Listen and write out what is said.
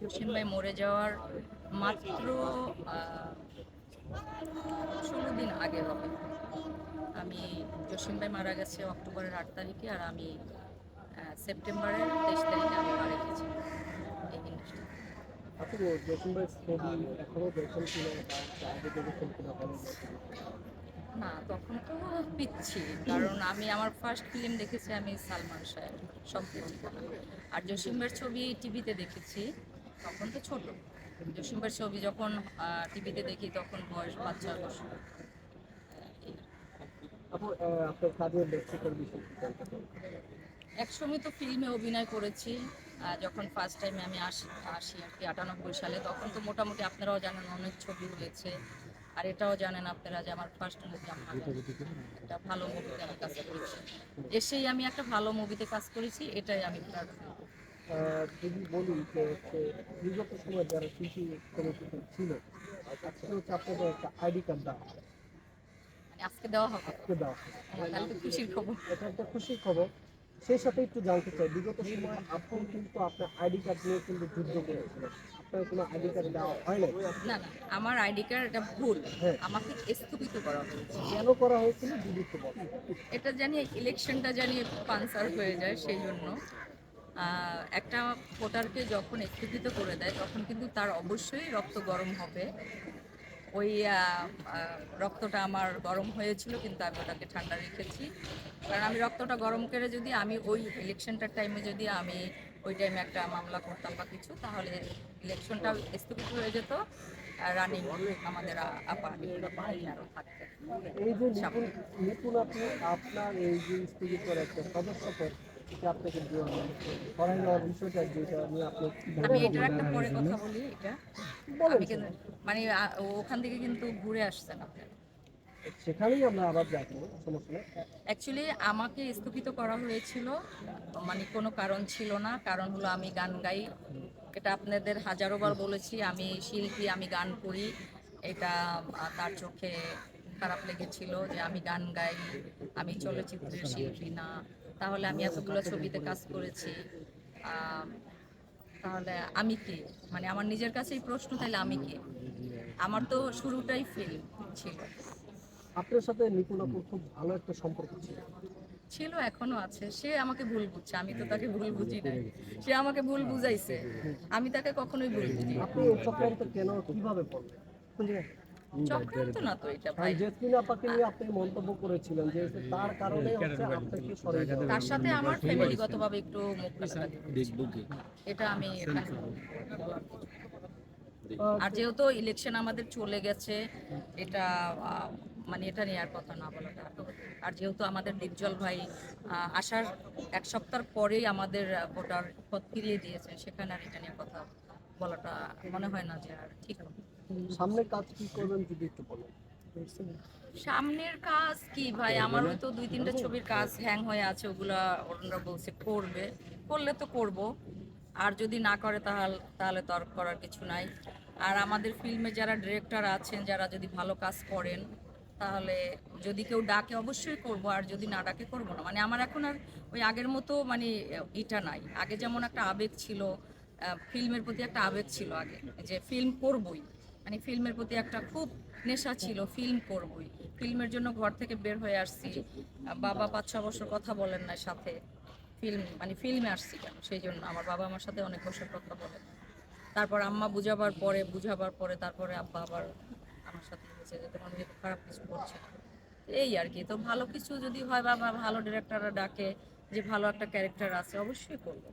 জসিম ভাই মরে যাওয়ার মাত্র ষোলো দিন আগে হবে। আমি জসিম ভাই মারা গেছে অক্টোবরের আট তারিখে আর আমি সেপ্টেম্বরের তেইশ তারিখে আমি মারা গেছি। এই না তখন তো পিচ্ছি। কারণ আমি আমার ফার্স্ট ফিল্ম দেখেছি আমি সালমান শাহের স্বপ্নের ঠিকানা আর জসিমের ছবি টিভিতে দেখেছি। তখন তো ছোট। জসিমের ছবি যখন টিভিতে দেখি তখন বয়স পাঁচ ছয় বছর একসময় তো ফিল্মে অভিনয় করেছি যখন ফার্স্ট টাইমে আমি আসি আসি আর কি আটানব্বই সালে তখন তো মোটামুটি আপনারাও জানেন অনেক ছবি হয়েছে আর এটাও জানেন আপনারা যে আমার ফার্স্ট মুভি আমার একটা ভালো মুভিতে আমি কাজ করেছি। এসেই আমি একটা ভালো মুভিতে কাজ করেছি এটাই আমি তার যদি বলি যে হচ্ছে বিগত সময় যারা শিশু কমিটিতে ছিল আজকে হচ্ছে আপনাদের একটা আইডি কার্ড দেওয়া মানে আজকে দেওয়া হবে? আজকে দেওয়া। তাহলে খুশির খবর। এটা একটা খুশির খবর। সেই সাথে একটু জানতে চাই বিগত সময় আপনি কিন্তু আপনার আইডি কার্ড নিয়ে কিন্তু যুদ্ধ করেছিলেন। আপনার কোনো আইডি কার্ড দেওয়া হয় না না আমার আইডি কার্ড এটা ভুল। হ্যাঁ। আমাকে স্থগিত করা হয়েছে। কেন করা হয়েছিল? যদি এটা জানি ইলেকশনটা জানি পানসার হয়ে যায় সেই জন্য। একটা ভোটারকে যখন স্থগিত করে দেয় তখন কিন্তু তার অবশ্যই রক্ত গরম হবে। ওই রক্তটা আমার গরম হয়েছিল কিন্তু আমি ওটাকে ঠান্ডা রেখেছি। কারণ আমি রক্তটা গরম করে যদি আমি ওই ইলেকশনটার টাইমে যদি আমি ওই টাইমে একটা মামলা করতাম বা কিছু তাহলে ইলেকশনটা স্থগিত হয়ে যেত। রানিং আমাদের আপা এই যে আপনার এই যে স্থগিত করে একটা সদস্য আমি এটার একটা পরে কথা বলি এটা। আমি মানে ওখান থেকে কিন্তু ঘুরে আসছেন আপনারা সেখানেই আমরা আবার যাব সমস্যা অ্যাকচুয়ালি আমাকে স্থগিত করা হয়েছিল মানে কোনো কারণ ছিল না। কারণ হলো আমি গান গাই। এটা আপনাদের হাজারো বার বলেছি আমি শিল্পী আমি গান করি। এটা তার চোখে খারাপ লেগেছিল যে আমি গান গাই। আমি চলচ্চিত্রের শিল্পী না। তাহলে আমি এতগুলো ছবিতে কাজ করেছি। তাহলে আমি কে? মানে আমার নিজের কাছেই প্রশ্ন তাহলে আমি কে? আমার তো শুরুটাই ফিল্ম ছিল। আপনার সাথে নিপুণ আপুর খুব ভালো একটা সম্পর্ক ছিল। ছিল এখনও আছে। সে আমাকে ভুল বুঝছে আমি তো তাকে ভুল বুঝি না সে আমাকে ভুল বুঝাইছে। আমি তাকে কখনোই ভুল বুঝি আপনি চক্রান্ত কেন কীভাবে চক্রান্ত না তো এটা ভাই জেসমিন আপাকে নিয়ে আপনি মন্তব্য করেছিলেন যে তার কারণে হচ্ছে আপনাকে সরে যাওয়া তার সাথে আমার ফ্যামিলিগতভাবে একটু মুখ। এটা আমি। আর যেহেতু ইলেকশন আমাদের চলে গেছে এটা আহ, মানে এটা নিয়ে আর কথা না বলাটা। আর যেহেতু আমাদের ডিপজল ভাই আহ, আসার এক সপ্তাহ পরেই আমাদের ভোটার পদ ফিরিয়ে দিয়েছেন সেখানে আর এটা নিয়ে কথা বলাটা মনে হয় না যে আর ঠিক হবে। সামনে কাজ কি করবেন যদি একটু বলেন? সামনের কাজ কি ভাই? আমারও তো দুই তিনটা ছবির কাজ হ্যাং হয়ে আছে ওগুলা ওনারা বলছে করবে। করলে তো করব। আর যদি না করে তাহলে তাহলে তো আর করার কিছু নাই। আর আমাদের ফিল্মে যারা ডিরেক্টর আছেন যারা যদি ভালো কাজ করেন তাহলে যদি কেউ ডাকে অবশ্যই করব আর যদি না ডাকে করব না। মানে আমার এখন আর ওই আগের মতো মানে এটা নাই। আগে যেমন একটা আবেগ ছিল ফিল্মের প্রতি একটা আবেগ ছিল আগে যে ফিল্ম করবই। মানে ফিল্মের প্রতি একটা খুব নেশা ছিল ফিল্ম করবই। ফিল্মের জন্য ঘর থেকে বের হয়ে আসছি। বাবা পাঁচ ছ বছর কথা বলেন না সাথে। ফিল্ম মানে ফিল্মে আসছি কেন? সেই জন্য আমার বাবা আমার সাথে অনেক বছর কথা বলেন। তারপর আম্মা বুঝাবার পরে বুঝাবার পরে, তারপরে আব্বা আবার আমার সাথে বলেছে যে, তোমার মেয়ে খারাপ কিছু করছে এই আর কি। তো ভালো কিছু যদি হয় বা বা ভালো ডিরেক্টররা ডাকে যে, ভালো একটা ক্যারেক্টার আছে, অবশ্যই করব।